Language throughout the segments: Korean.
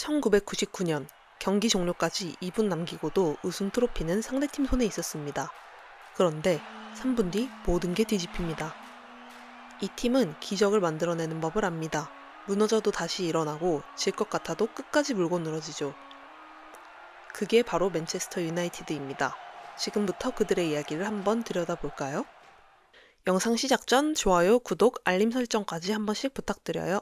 1999년 경기 종료까지 2분 남기고도 우승 트로피는 상대팀 손에 있었습니다. 그런데 3분 뒤 모든 게 뒤집힙니다. 이 팀은 기적을 만들어내는 법을 압니다. 무너져도 다시 일어나고 질 것 같아도 끝까지 물고 늘어지죠. 그게 바로 맨체스터 유나이티드입니다. 지금부터 그들의 이야기를 한번 들여다볼까요? 영상 시작 전 좋아요, 구독, 알림 설정까지 한 번씩 부탁드려요.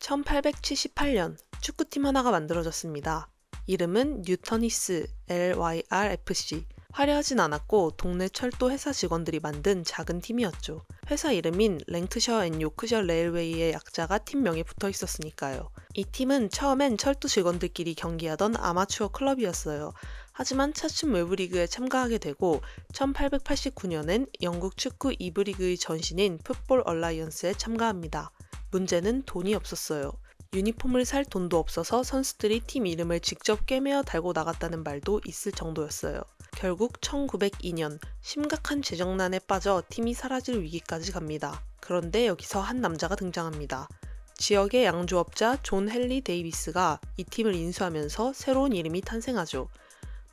1878년 축구팀 하나가 만들어졌습니다. 이름은 뉴터니스 LYRFC. 화려하진 않았고 동네 철도 회사 직원들이 만든 작은 팀이었죠. 회사 이름인 랭크셔 앤 요크셔 레일웨이의 약자가 팀명에 붙어 있었으니까요. 이 팀은 처음엔 철도 직원들끼리 경기하던 아마추어 클럽이었어요. 하지만 차츰 외부 리그에 참가하게 되고 1889년엔 영국 축구 2부 리그의 전신인 풋볼 얼라이언스에 참가합니다. 문제는 돈이 없었어요. 유니폼을 살 돈도 없어서 선수들이 팀 이름을 직접 꿰매어 달고 나갔다는 말도 있을 정도였어요. 결국 1902년 심각한 재정난에 빠져 팀이 사라질 위기까지 갑니다. 그런데 여기서 한 남자가 등장합니다. 지역의 양조업자 존 헨리 데이비스가 이 팀을 인수하면서 새로운 이름이 탄생하죠.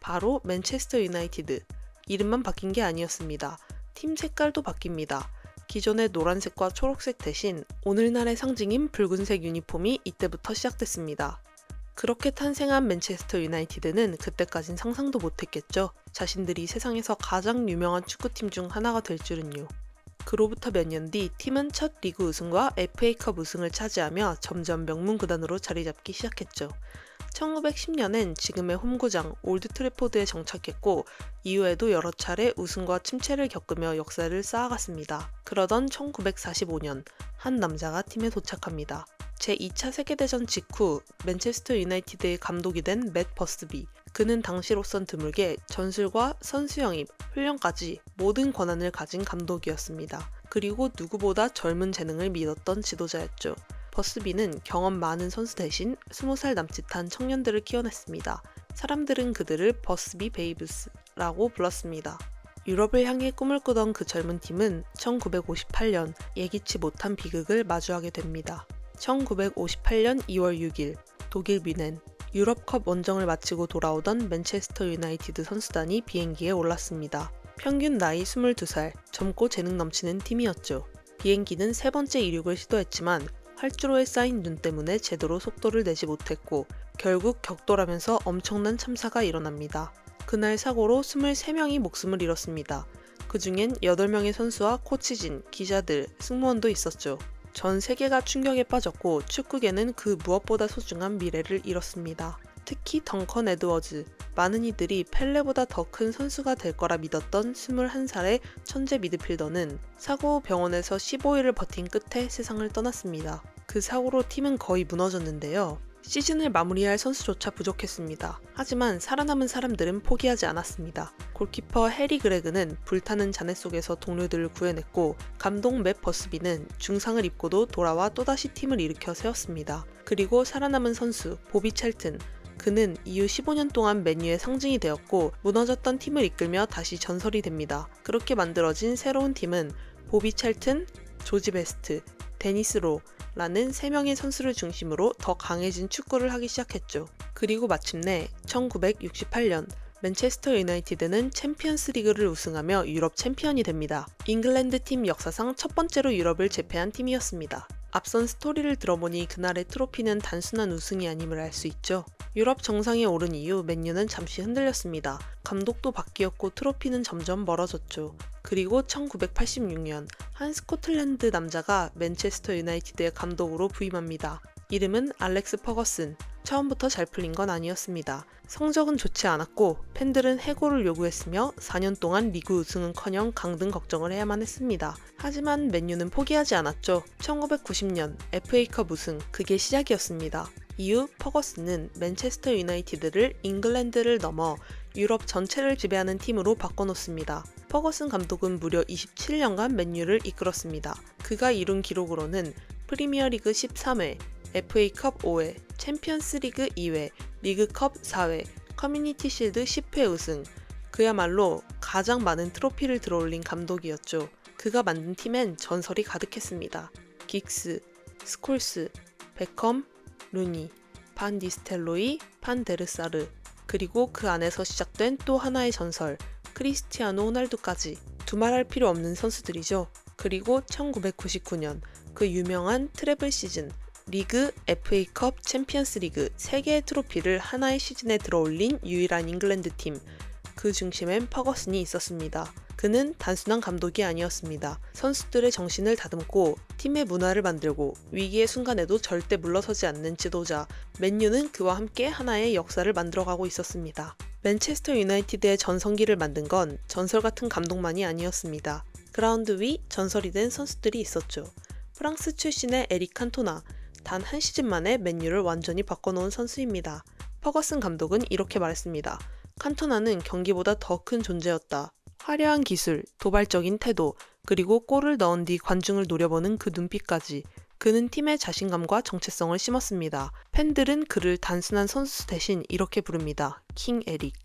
바로 맨체스터 유나이티드. 이름만 바뀐 게 아니었습니다. 팀 색깔도 바뀝니다. 기존의 노란색과 초록색 대신 오늘날의 상징인 붉은색 유니폼이 이때부터 시작됐습니다. 그렇게 탄생한 맨체스터 유나이티드는 그때까진 상상도 못했겠죠. 자신들이 세상에서 가장 유명한 축구팀 중 하나가 될 줄은요. 그로부터 몇 년 뒤 팀은 첫 리그 우승과 FA컵 우승을 차지하며 점점 명문 구단으로 자리 잡기 시작했죠. 1910년엔 지금의 홈구장 올드 트래포드에 정착했고 이후에도 여러 차례 우승과 침체를 겪으며 역사를 쌓아갔습니다. 그러던 1945년 한 남자가 팀에 도착합니다. 제2차 세계대전 직후 맨체스터 유나이티드의 감독이 된 맷 버스비. 그는 당시로선 드물게 전술과 선수 영입, 훈련까지 모든 권한을 가진 감독이었습니다. 그리고 누구보다 젊은 재능을 믿었던 지도자였죠. 버스비는 경험 많은 선수 대신 20살 남짓한 청년들을 키워냈습니다. 사람들은 그들을 버스비 베이브스라고 불렀습니다. 유럽을 향해 꿈을 꾸던 그 젊은 팀은 1958년 예기치 못한 비극을 마주하게 됩니다. 1958년 2월 6일 독일 뮌헨 유럽컵 원정을 마치고 돌아오던 맨체스터 유나이티드 선수단이 비행기에 올랐습니다. 평균 나이 22살, 젊고 재능 넘치는 팀이었죠. 비행기는 세 번째 이륙을 시도했지만 활주로에 쌓인 눈 때문에 제대로 속도를 내지 못했고 결국 격돌하면서 엄청난 참사가 일어납니다. 그날 사고로 23명이 목숨을 잃었습니다. 그 중엔 8명의 선수와 코치진, 기자들, 승무원도 있었죠. 전 세계가 충격에 빠졌고 축구계는 그 무엇보다 소중한 미래를 잃었습니다. 특히 덩컨 에드워즈. 많은 이들이 펠레보다 더 큰 선수가 될 거라 믿었던 21살의 천재 미드필더는 사고 후 병원에서 15일을 버틴 끝에 세상을 떠났습니다. 그 사고로 팀은 거의 무너졌는데요. 시즌을 마무리할 선수조차 부족했습니다. 하지만 살아남은 사람들은 포기하지 않았습니다. 골키퍼 해리 그레그는 불타는 잔해 속에서 동료들을 구해냈고 감독 맷 버스비는 중상을 입고도 돌아와 또다시 팀을 일으켜 세웠습니다. 그리고 살아남은 선수 보비 첼튼 그는 이후 15년 동안 메뉴의 상징이 되었고 무너졌던 팀을 이끌며 다시 전설이 됩니다. 그렇게 만들어진 새로운 팀은 보비 첼튼, 조지 베스트, 데니스 로, 라는 3명의 선수를 중심으로 더 강해진 축구를 하기 시작했죠. 그리고 마침내 1968년 맨체스터 유나이티드는 챔피언스 리그를 우승하며 유럽 챔피언이 됩니다. 잉글랜드 팀 역사상 첫 번째로 유럽을 제패한 팀이었습니다. 앞선 스토리를 들어보니 그날의 트로피는 단순한 우승이 아님을 알 수 있죠. 유럽 정상에 오른 이후 맨유는 잠시 흔들렸습니다. 감독도 바뀌었고 트로피는 점점 멀어졌죠. 그리고 1986년 한 스코틀랜드 남자가 맨체스터 유나이티드의 감독으로 부임합니다. 이름은 알렉스 퍼거슨. 처음부터 잘 풀린 건 아니었습니다. 성적은 좋지 않았고 팬들은 해고를 요구했으며 4년 동안 리그 우승은커녕 강등 걱정을 해야만 했습니다. 하지만 맨유는 포기하지 않았죠. 1990년 FA컵 우승 그게 시작이었습니다. 이후 퍼거슨은 맨체스터 유나이티드를 잉글랜드를 넘어 유럽 전체를 지배하는 팀으로 바꿔놓습니다. 퍼거슨 감독은 무려 27년간 맨유를 이끌었습니다. 그가 이룬 기록으로는 프리미어리그 13회, FA컵 5회, 챔피언스리그 2회, 리그컵 4회, 커뮤니티 실드 10회 우승. 그야말로 가장 많은 트로피를 들어올린 감독이었죠. 그가 만든 팀엔 전설이 가득했습니다. 긱스, 스콜스, 베컴, 루니, 반 디스텔로이, 반 데르사르, 그리고 그 안에서 시작된 또 하나의 전설, 크리스티아노 호날두까지 두말할 필요 없는 선수들이죠. 그리고 1999년 그 유명한 트래블 시즌 리그, FA컵, 챔피언스 리그 3개의 트로피를 하나의 시즌에 들어올린 유일한 잉글랜드 팀. 그 중심엔 퍼거슨이 있었습니다. 그는 단순한 감독이 아니었습니다. 선수들의 정신을 다듬고 팀의 문화를 만들고 위기의 순간에도 절대 물러서지 않는 지도자. 맨유는 그와 함께 하나의 역사를 만들어가고 있었습니다. 맨체스터 유나이티드의 전성기를 만든 건 전설 같은 감독만이 아니었습니다. 그라운드 위 전설이 된 선수들이 있었죠. 프랑스 출신의 에릭 칸토나, 단 한 시즌 만에 맨유를 완전히 바꿔놓은 선수입니다. 퍼거슨 감독은 이렇게 말했습니다. 칸토나는 경기보다 더 큰 존재였다. 화려한 기술, 도발적인 태도, 그리고 골을 넣은 뒤 관중을 노려보는 그 눈빛까지 그는 팀의 자신감과 정체성을 심었습니다. 팬들은 그를 단순한 선수 대신 이렇게 부릅니다. 킹 에릭.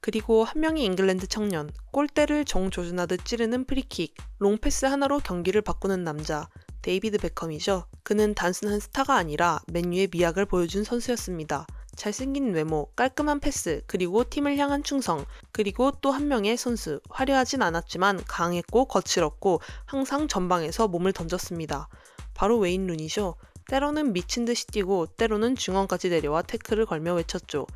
그리고 한 명의 잉글랜드 청년, 골대를 정조준하듯 찌르는 프리킥, 롱패스 하나로 경기를 바꾸는 남자, 데이비드 베컴이죠. 그는 단순한 스타가 아니라 맨유의 미학을 보여준 선수였습니다. 잘생긴 외모, 깔끔한 패스, 그리고 팀을 향한 충성, 그리고 또 한 명의 선수, 화려하진 않았지만 강했고 거칠었고 항상 전방에서 몸을 던졌습니다. 바로 웨인 룬이죠. 때로는 미친 듯이 뛰고 때로는 중원까지 내려와 태클을 걸며 외쳤죠.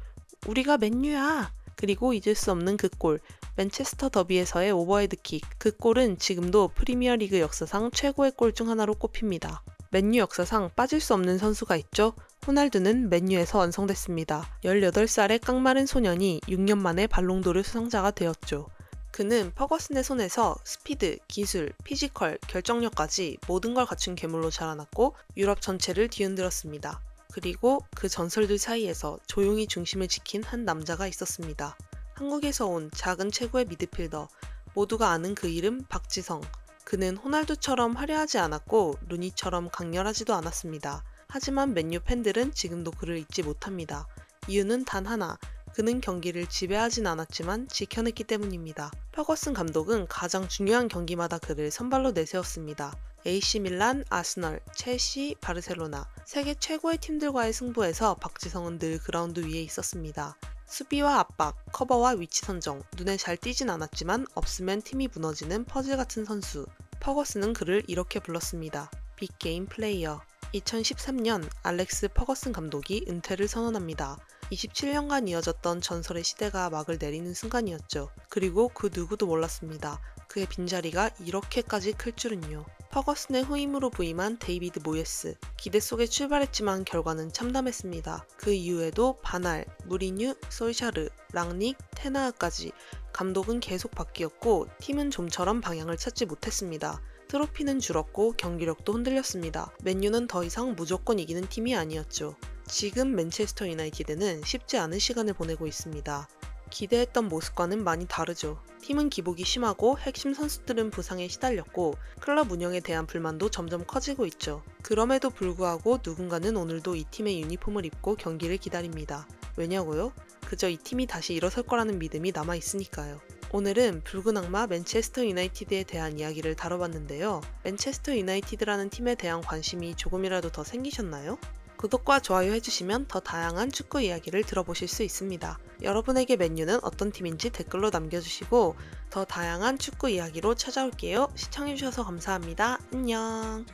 우리가 맨유야! 그리고 잊을 수 없는 그 골, 맨체스터 더비에서의 오버헤드킥. 그 골은 지금도 프리미어리그 역사상 최고의 골 중 하나로 꼽힙니다. 맨유 역사상 빠질 수 없는 선수가 있죠. 호날두는 맨유에서 완성됐습니다. 18살의 깡마른 소년이 6년 만에 발롱도르 수상자가 되었죠. 그는 퍼거슨의 손에서 스피드, 기술, 피지컬, 결정력까지 모든 걸 갖춘 괴물로 자라났고 유럽 전체를 뒤흔들었습니다. 그리고 그 전설들 사이에서 조용히 중심을 지킨 한 남자가 있었습니다. 한국에서 온 작은 최고의 미드필더, 모두가 아는 그 이름 박지성. 그는 호날두처럼 화려하지 않았고 루니처럼 강렬하지도 않았습니다. 하지만 맨유 팬들은 지금도 그를 잊지 못합니다. 이유는 단 하나, 그는 경기를 지배하진 않았지만 지켜냈기 때문입니다. 퍼거슨 감독은 가장 중요한 경기마다 그를 선발로 내세웠습니다. AC 밀란, 아스널, 첼시, 바르셀로나 세계 최고의 팀들과의 승부에서 박지성은 늘 그라운드 위에 있었습니다. 수비와 압박, 커버와 위치 선정, 눈에 잘 띄진 않았지만 없으면 팀이 무너지는 퍼즐 같은 선수. 퍼거슨은 그를 이렇게 불렀습니다. 빅게임 플레이어. 2013년 알렉스 퍼거슨 감독이 은퇴를 선언합니다. 27년간 이어졌던 전설의 시대가 막을 내리는 순간이었죠. 그리고 그 누구도 몰랐습니다. 그의 빈자리가 이렇게까지 클 줄은요. 퍼거슨의 후임으로 부임한 데이비드 모예스. 기대 속에 출발했지만 결과는 참담했습니다. 그 이후에도 바날, 무리뉴, 솔샤르, 랑닉, 테나흐까지 감독은 계속 바뀌었고 팀은 좀처럼 방향을 찾지 못했습니다. 트로피는 줄었고 경기력도 흔들렸습니다. 맨유는 더 이상 무조건 이기는 팀이 아니었죠. 지금 맨체스터 유나이티드는 쉽지 않은 시간을 보내고 있습니다. 기대했던 모습과는 많이 다르죠. 팀은 기복이 심하고 핵심 선수들은 부상에 시달렸고 클럽 운영에 대한 불만도 점점 커지고 있죠. 그럼에도 불구하고 누군가는 오늘도 이 팀의 유니폼을 입고 경기를 기다립니다. 왜냐고요? 그저 이 팀이 다시 일어설 거라는 믿음이 남아 있으니까요. 오늘은 붉은 악마 맨체스터 유나이티드에 대한 이야기를 다뤄봤는데요. 맨체스터 유나이티드라는 팀에 대한 관심이 조금이라도 더 생기셨나요? 구독과 좋아요 해주시면 더 다양한 축구 이야기를 들어보실 수 있습니다. 여러분에게 맨유는 어떤 팀인지 댓글로 남겨주시고 더 다양한 축구 이야기로 찾아올게요. 시청해주셔서 감사합니다. 안녕.